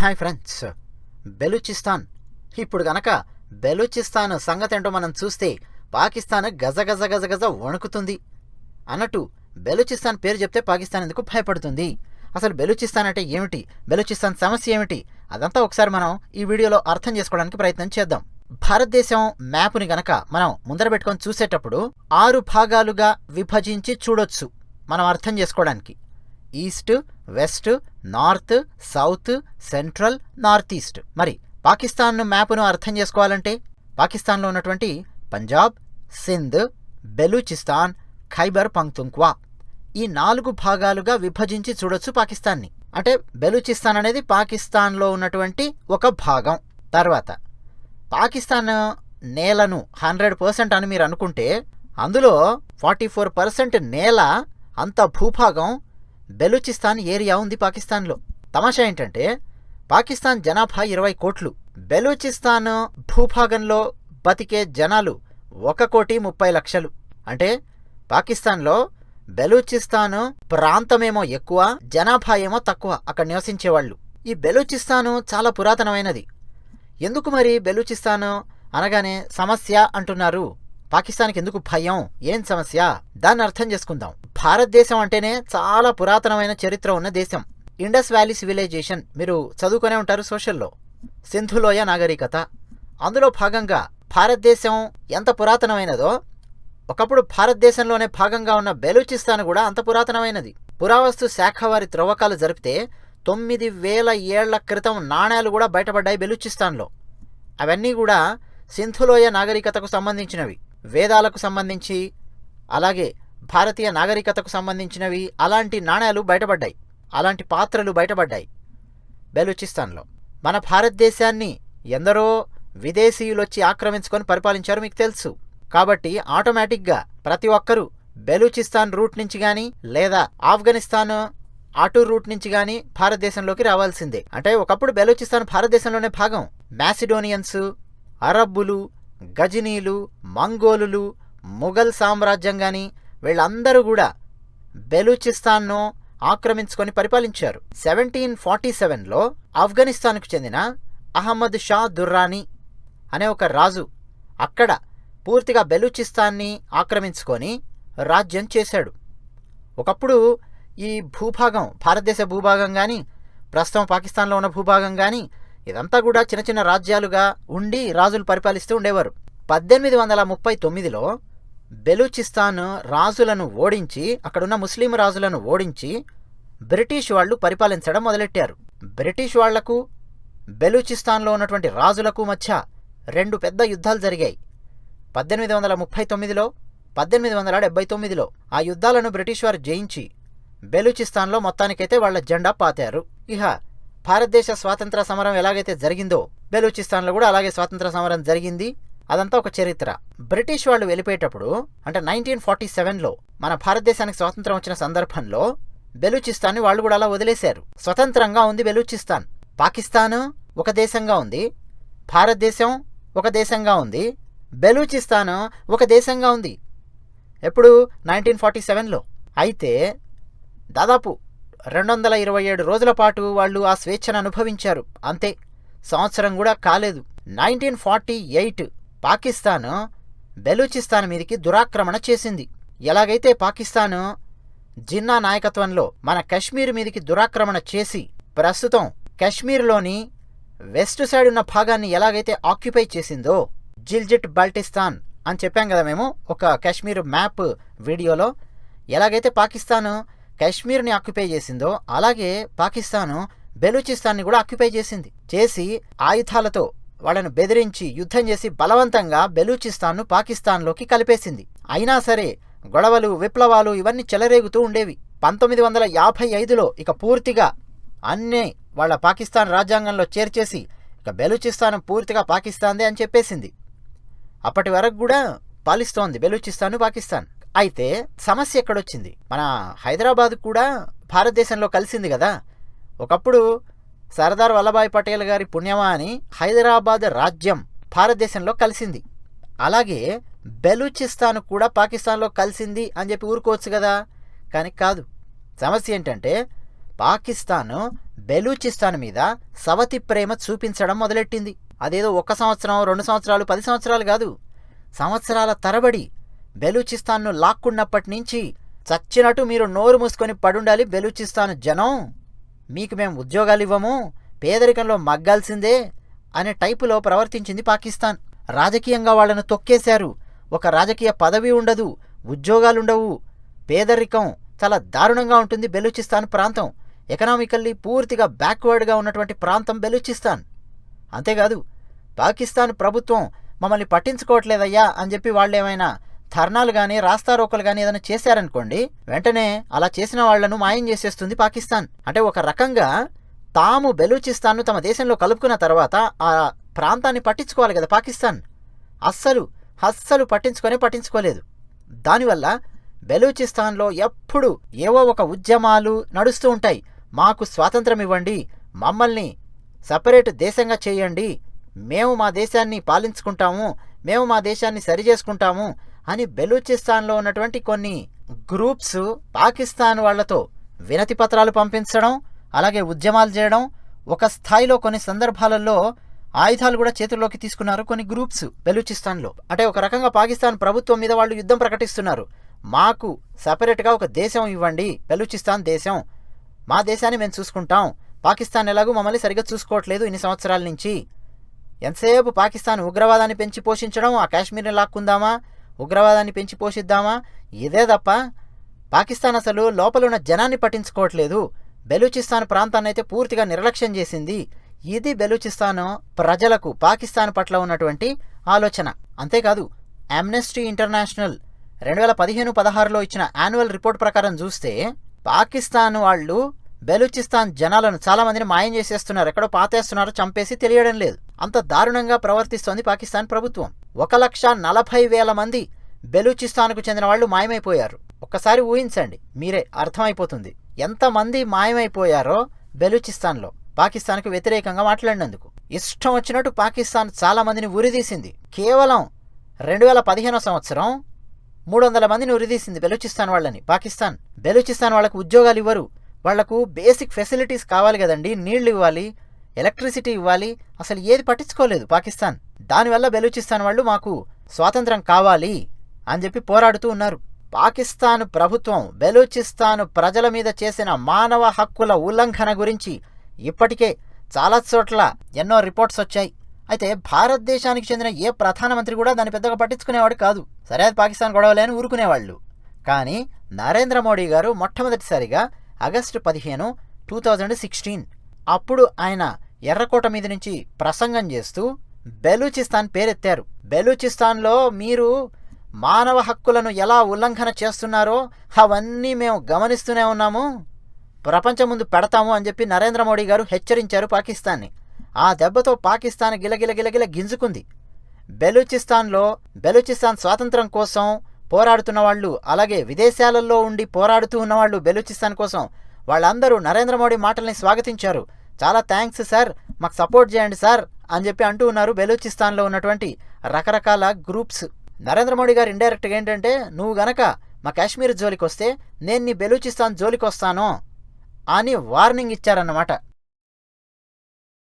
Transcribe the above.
Hi friends. Balochistan. ఇప్పుడు గనక బెలూచిస్తాన్ సంగతి ఏంటో మనం చూస్తే పాకిస్తాన్ గజ గజ గజ గజ వణుకుతుంది. అన్నట్టు బెలూచిస్తాన్ పేరు చెప్తే పాకిస్తాన్ ఎందుకు భయపడుతుంది? అసలు బెలూచిస్తాన్ అంటే ఏమిటి? బెలూచిస్తాన్ సమస్య ఏమిటి? అదంతా ఒకసారి మనం ఈ వీడియోలో అర్థం చేసుకోవడానికి ప్రయత్నం చేద్దాం. భారతదేశం మ్యాప్ని గనక మనం ముందర పెట్టుకొని చూసేటప్పుడు ఆరు భాగాలుగా విభజించి చూడొచ్చు మనం అర్థం చేసుకోవడానికి. East west north south central north east. మరి పాకిస్తాన్ మ్యాప్ను అర్థం చేసుకోవాలంటే పాకిస్తాన్లో ఉన్నటువంటి పంజాబ్ సింధ్ బెలూచిస్తాన్ ఖైబర్ పంక్తుంక్వా. ఈ నాలుగు భాగాలుగా విభజించి చూడొచ్చు పాకిస్తాన్ని. అంటే బెలూచిస్తాన్ అనేది పాకిస్తాన్లో ఉన్నటువంటి ఒక భాగం. తర్వాత పాకిస్తాన్ నేలను హండ్రెడ్ పర్సెంట్ అని మీరు అనుకుంటే అందులో ఫార్టీ ఫోర్ పర్సెంట్ నేల అంత భూభాగం బెలూచిస్తాన్ ఏరియా ఉంది పాకిస్తాన్లో. తమాషా ఏంటంటే పాకిస్తాన్ జనాభా ఇరవై కోట్లు. బెలూచిస్తాన్ భూభాగంలో బతికే జనాలు ఒక కోటి ముప్పై లక్షలు. అంటే పాకిస్తాన్లో బెలూచిస్తాన్ ప్రాంతమేమో ఎక్కువ జనాభా ఏమో తక్కువ అక్కడ నివసించేవాళ్ళు. ఈ బెలూచిస్తాను చాలా పురాతనమైనది. ఎందుకు మరి బెలూచిస్తాన్ అనగానే సమస్య అంటున్నారు? పాకిస్తాన్కి ఎందుకు భయం? ఏం సమస్య? దాన్ని అర్థం చేసుకుందాం. భారతదేశం అంటేనే చాలా పురాతనమైన చరిత్ర ఉన్న దేశం. ఇండస్ వ్యాలీ సివిలైజేషన్ మీరు చదువుకునే ఉంటారు సోషల్లో. సింధులోయ నాగరికత. అందులో భాగంగా భారతదేశం ఎంత పురాతనమైనదో ఒకప్పుడు భారతదేశంలోనే భాగంగా ఉన్న బెలూచిస్తాన్ కూడా అంత పురాతనమైనది. పురావస్తు శాఖ వారి త్రవ్వకాలు జరిపితే తొమ్మిది వేల ఏళ్ళ క్రితం నాణేలు కూడా బయటపడ్డాయి బెలూచిస్తాన్లో. అవన్నీ కూడా సింధులోయ నాగరికతకు సంబంధించినవి. వేదాలకు సంబంధించి అలాగే భారతీయ నాగరికతకు సంబంధించినవి అలాంటి నాణేలు బయటపడ్డాయి. అలాంటి పాత్రలు బయటపడ్డాయి. బెలూచిస్తాన్లో. మన భారతదేశాన్ని ఎందరో విదేశీయులు వచ్చి ఆక్రమించుకొని పరిపాలించారు మీకు తెలుసు. కాబట్టి ఆటోమేటిక్గా ప్రతి ఒక్కరూ బెలూచిస్తాన్ రూట్ నుంచి కానీ లేదా ఆఫ్ఘనిస్తాన్ అటు రూట్ నుంచి కానీ భారతదేశంలోకి రావాల్సిందే. అంటే ఒకప్పుడు బెలూచిస్తాన్ భారతదేశంలోనే భాగం. మ్యాసిడోనియన్స్ అరబ్బులు గజనీలు మంగోలులు ముఘల్ సామ్రాజ్యం కానీ వీళ్ళందరూ కూడా బెలూచిస్తాన్ను ఆక్రమించుకొని పరిపాలించారు. సెవెంటీన్ ఫార్టీ సెవెన్లో ఆఫ్ఘనిస్తాన్కు చెందిన అహ్మద్ షా దుర్రానీ అనే ఒక రాజు అక్కడ పూర్తిగా బెలూచిస్తాన్ని ఆక్రమించుకొని రాజ్యం చేశాడు. ఒకప్పుడు ఈ భూభాగం భారతదేశ భూభాగం కానీ ప్రస్తుతం పాకిస్తాన్లో ఉన్న భూభాగం కానీ ఇదంతా కూడా చిన్న చిన్న రాజ్యాలుగా ఉండి రాజులు పరిపాలిస్తూ ఉండేవారు. పద్దెనిమిది వందల ముప్పై తొమ్మిదిలో బెలూచిస్తాన్ రాజులను ఓడించి అక్కడున్న ముస్లిం రాజులను ఓడించి బ్రిటిష్ వాళ్ళు పరిపాలించడం మొదలెట్టారు. బ్రిటిష్ వాళ్ళకు బెలూచిస్తాన్లో ఉన్నటువంటి రాజులకు మధ్య రెండు పెద్ద యుద్ధాలు జరిగాయి. పద్దెనిమిది వందల ముప్పై తొమ్మిదిలో పద్దెనిమిది వందల డెబ్బై తొమ్మిదిలో ఆ యుద్ధాలను బ్రిటిష్ వారు జయించి బెలూచిస్తాన్లో మొత్తానికైతే వాళ్ళ జెండా పాతారు. ఇహ భారతదేశ స్వాతంత్ర సమరం ఎలాగైతే జరిగిందో బెలూచిస్తాన్లో కూడా అలాగే స్వాతంత్ర సమరం జరిగింది. అదంతా ఒక చరిత్ర. బ్రిటిష్ వాళ్ళు వెళ్ళిపోయేటప్పుడు అంటే నైన్టీన్ ఫార్టీ సెవెన్లో మన భారతదేశానికి స్వాతంత్రం వచ్చిన సందర్భంలో బెలూచిస్తాన్ని వాళ్ళు కూడా అలా వదిలేశారు. స్వతంత్రంగా ఉంది బెలూచిస్తాన్. పాకిస్తాన్ ఒక దేశంగా ఉంది. భారతదేశం ఒక దేశంగా ఉంది. బెలూచిస్తాన్ ఒక దేశంగా ఉంది. ఎప్పుడు? నైన్టీన్ ఫార్టీ సెవెన్లో. అయితే దాదాపు రెండు వందల ఇరవై ఏడు రోజుల పాటు వాళ్ళు ఆ స్వేచ్ఛను అనుభవించారు. అంతే. సంవత్సరం కూడా కాలేదు. Nineteen forty eight Pakistan Balochistan మీదకి దురాక్రమణ చేసింది. ఎలాగైతే పాకిస్తాన్ జిన్నా నాయకత్వంలో మన కశ్మీర్ మీదకి దురాక్రమణ చేసి ప్రస్తుతం కశ్మీర్లోని వెస్ట్ సైడ్ ఉన్న భాగాన్ని ఎలాగైతే ఆక్యుపై చేసిందో జిల్జిట్ బల్టిస్తాన్ అని చెప్పాం కదా మేము ఒక కశ్మీర్ మ్యాప్ వీడియోలో. ఎలాగైతే పాకిస్తాన్ కశ్మీర్ని ఆక్యుపై చేసిందో అలాగే పాకిస్తాను బెలూచిస్తాన్ని కూడా ఆక్యుపై చేసింది. చేసి ఆయుధాలతో వాళ్ళను బెదిరించి యుద్ధం చేసి బలవంతంగా బెలూచిస్తాన్ను పాకిస్తాన్లోకి కలిపేసింది. అయినా సరే గొడవలు విప్లవాలు ఇవన్నీ చెలరేగుతూ ఉండేవి. పంతొమ్మిది వందల యాభై ఐదులో ఇక పూర్తిగా అన్నీ వాళ్ళ పాకిస్తాన్ రాజ్యాంగంలో చేర్చేసి ఇక బెలూచిస్తాన్ పూర్తిగా పాకిస్తాన్దే అని చెప్పేసింది. అప్పటి వరకు కూడా పాలిస్తోంది బెలూచిస్తాను పాకిస్తాన్. అయితే సమస్య ఎక్కడొచ్చింది? మన హైదరాబాద్ కూడా భారతదేశంలో కలిసింది కదా. ఒకప్పుడు సర్దార్ వల్లభాయ్ పటేల్ గారి పుణ్యమా అని హైదరాబాద్ రాజ్యం భారతదేశంలో కలిసింది. అలాగే బెలూచిస్తాన్ కూడా పాకిస్తాన్లో కలిసింది అని చెప్పి ఊరుకోవచ్చు కదా. కానీ కాదు. సమస్య ఏంటంటే పాకిస్తాను బెలూచిస్తాన్ మీద సవతి ప్రేమ చూపించడం మొదలెట్టింది. అదేదో ఒక సంవత్సరం రెండు సంవత్సరాలు పది సంవత్సరాలు కాదు. సంవత్సరాల తరబడి బెలూచిస్తాన్ను లాక్కున్నప్పటి నుంచి చచ్చినట్టు మీరు నోరు మూసుకొని పడుండాలి బెలూచిస్తాన్ జనం. మీకు మేము ఉద్యోగాలు ఇవ్వము పేదరికంలో మగ్గాల్సిందే అనే టైపులో ప్రవర్తించింది పాకిస్తాన్. రాజకీయంగా వాళ్ళను తొక్కేశారు. ఒక రాజకీయ పదవి ఉండదు ఉద్యోగాలుండవు. పేదరికం చాలా దారుణంగా ఉంటుంది బెలూచిస్తాన్ ప్రాంతం. ఎకనామికల్లీ పూర్తిగా బ్యాక్వర్డ్గా ఉన్నటువంటి ప్రాంతం బెలూచిస్తాన్. అంతేకాదు పాకిస్తాన్ ప్రభుత్వం మమ్మల్ని పట్టించుకోవట్లేదయ్యా అని చెప్పి వాళ్ళేమైనా ధర్నాలు కానీ రాస్తారోకలు కానీ ఏదైనా చేశారనుకోండి వెంటనే అలా చేసిన వాళ్ళను మాయం చేసేస్తుంది పాకిస్తాన్. అంటే ఒక రకంగా తాము బెలూచిస్తాన్ను తమ దేశంలో కలుపుకున్న తర్వాత ఆ ప్రాంతాన్ని పట్టించుకోవాలి కదా పాకిస్తాన్. అస్సలు అస్సలు పట్టించుకొనే పట్టించుకోలేదు. దానివల్ల బెలూచిస్తాన్లో ఎప్పుడు ఏవో ఒక ఉద్యమాలు నడుస్తూ ఉంటాయి. మాకు స్వాతంత్రం ఇవ్వండి మమ్మల్ని సపరేట్ దేశంగా చేయండి మేము మా దేశాన్ని పాలించుకుంటాము మేము మా దేశాన్ని సరిచేసుకుంటాము అని బెలూచిస్తాన్లో ఉన్నటువంటి కొన్ని గ్రూప్స్ పాకిస్తాన్ వాళ్ళతో వినతి పత్రాలు పంపించడం అలాగే ఉద్యమాలు చేయడం ఒక స్థాయిలో కొన్ని సందర్భాలలో ఆయుధాలు కూడా చేతుల్లోకి తీసుకున్నారు కొన్ని గ్రూప్స్ బెలూచిస్తాన్లో. అంటే ఒక రకంగా పాకిస్తాన్ ప్రభుత్వం మీద వాళ్ళు యుద్ధం ప్రకటిస్తున్నారు. మాకు సపరేట్గా ఒక దేశం ఇవ్వండి బెలూచిస్తాన్ దేశం. మా దేశాన్ని మేము చూసుకుంటాం. పాకిస్తాన్ ఎలాగూ మమ్మల్ని సరిగ్గా చూసుకోవట్లేదు ఇన్ని సంవత్సరాల నుంచి. ఎంతసేపు పాకిస్తాన్ ఉగ్రవాదాన్ని పెంచి పోషించడం ఆ కాశ్మీర్ని లాక్కుందామా? ఉగ్రవాదాన్ని పెంచి పోషిద్దామా? ఇదే తప్ప పాకిస్తాన్ అసలు లోపలున్న జనాన్ని పట్టించుకోవట్లేదు. బెలూచిస్తాన్ ప్రాంతాన్ని అయితే పూర్తిగా నిర్లక్ష్యం చేసింది. ఇది బెలూచిస్తాన్ ప్రజలకు పాకిస్తాన్ పట్ల ఉన్నటువంటి ఆలోచన. అంతేకాదు అమ్నెస్టీ ఇంటర్నేషనల్ రెండు వేల పదిహేను పదహారులో ఇచ్చిన యాన్యువల్ రిపోర్ట్ ప్రకారం చూస్తే పాకిస్తాన్ వాళ్ళు బెలూచిస్తాన్ జనాలను చాలామందిని మాయం చేసేస్తున్నారు ఎక్కడో పాతేస్తున్నారు చంపేసి తెలియడం లేదు. అంత దారుణంగా ప్రవర్తిస్తోంది పాకిస్తాన్ ప్రభుత్వం. ఒక లక్ష నలభై వేల మంది బెలూచిస్తాన్కు చెందిన వాళ్ళు మాయమైపోయారు. ఒక్కసారి ఊహించండి మీరే అర్థమైపోతుంది. ఎంతమంది మాయమైపోయారో బెలూచిస్తాన్లో పాకిస్తాన్కు వ్యతిరేకంగా మాట్లాడినందుకు. ఇష్టం వచ్చినట్టు పాకిస్తాన్ చాలా మందిని ఉరిదీసింది. కేవలం రెండు వేల పదిహేనో సంవత్సరం మూడు వందల మందిని ఉరిదీసింది బెలూచిస్తాన్ వాళ్ళని. పాకిస్తాన్ బెలూచిస్తాన్ వాళ్ళకు ఉద్యోగాలు ఇవ్వరు. వాళ్ళకు బేసిక్ ఫెసిలిటీస్ కావాలి కదండి నీళ్ళు ఇవ్వాలి ఎలక్ట్రిసిటీ ఇవ్వాలి. అసలు ఏది పట్టించుకోలేదు పాకిస్తాన్. దానివల్ల బెలూచిస్తాన్ వాళ్ళు మాకు స్వాతంత్రం కావాలి అని చెప్పి పోరాడుతూ ఉన్నారు. పాకిస్తాన్ ప్రభుత్వం బెలూచిస్తాన్ ప్రజల మీద చేసిన మానవ హక్కుల ఉల్లంఘన గురించి ఇప్పటికే చాలా చోట్ల ఎన్నో రిపోర్ట్స్ వచ్చాయి. అయితే భారతదేశానికి చెందిన ఏ ప్రధానమంత్రి కూడా దాన్ని పెద్దగా పట్టించుకునేవాడు కాదు. సరే అది పాకిస్తాన్ గొడవలేని ఊరుకునేవాళ్ళు. కానీ నరేంద్ర మోడీ గారు మొట్టమొదటిసారిగా ఆగస్టు పదిహేను టూ థౌజండ్ సిక్స్టీన్ అప్పుడు ఆయన ఎర్రకోట మీద నుంచి ప్రసంగం చేస్తూ బెలూచిస్తాన్ పేరెత్తారు. బెలూచిస్తాన్లో మీరు మానవ హక్కులను ఎలా ఉల్లంఘన చేస్తున్నారో అవన్నీ మేము గమనిస్తూనే ఉన్నాము. ప్రపంచం ముందు పెడతాము అని చెప్పి నరేంద్ర మోడీ గారు హెచ్చరించారు పాకిస్తాన్ని. ఆ దెబ్బతో పాకిస్తాన్ గిలగిల గిలగిల గింజుకుంది. బెలూచిస్తాన్లో బెలూచిస్తాన్ స్వాతంత్రం కోసం పోరాడుతున్న వాళ్ళు అలాగే విదేశాలలో ఉండి పోరాడుతూ ఉన్నవాళ్ళు బెలూచిస్తాన్ కోసం వాళ్ళందరూ నరేంద్ర మోడీ మాటల్ని స్వాగతించారు. చాలా థ్యాంక్స్ సార్. మాకు సపోర్ట్ చేయండి సార్. అని చెప్పి అంటూ ఉన్నారు బెలూచిస్తాన్లో ఉన్నటువంటి రకరకాల గ్రూప్స్. నరేంద్ర మోడీ గారు ఇండైరెక్ట్గా ఏంటంటే నువ్వు గనక మా కాశ్మీర్ జోలికి వస్తే నేను నీ బెలూచిస్తాన్ జోలికి వస్తాను అని వార్నింగ్ ఇచ్చారన్నమాట.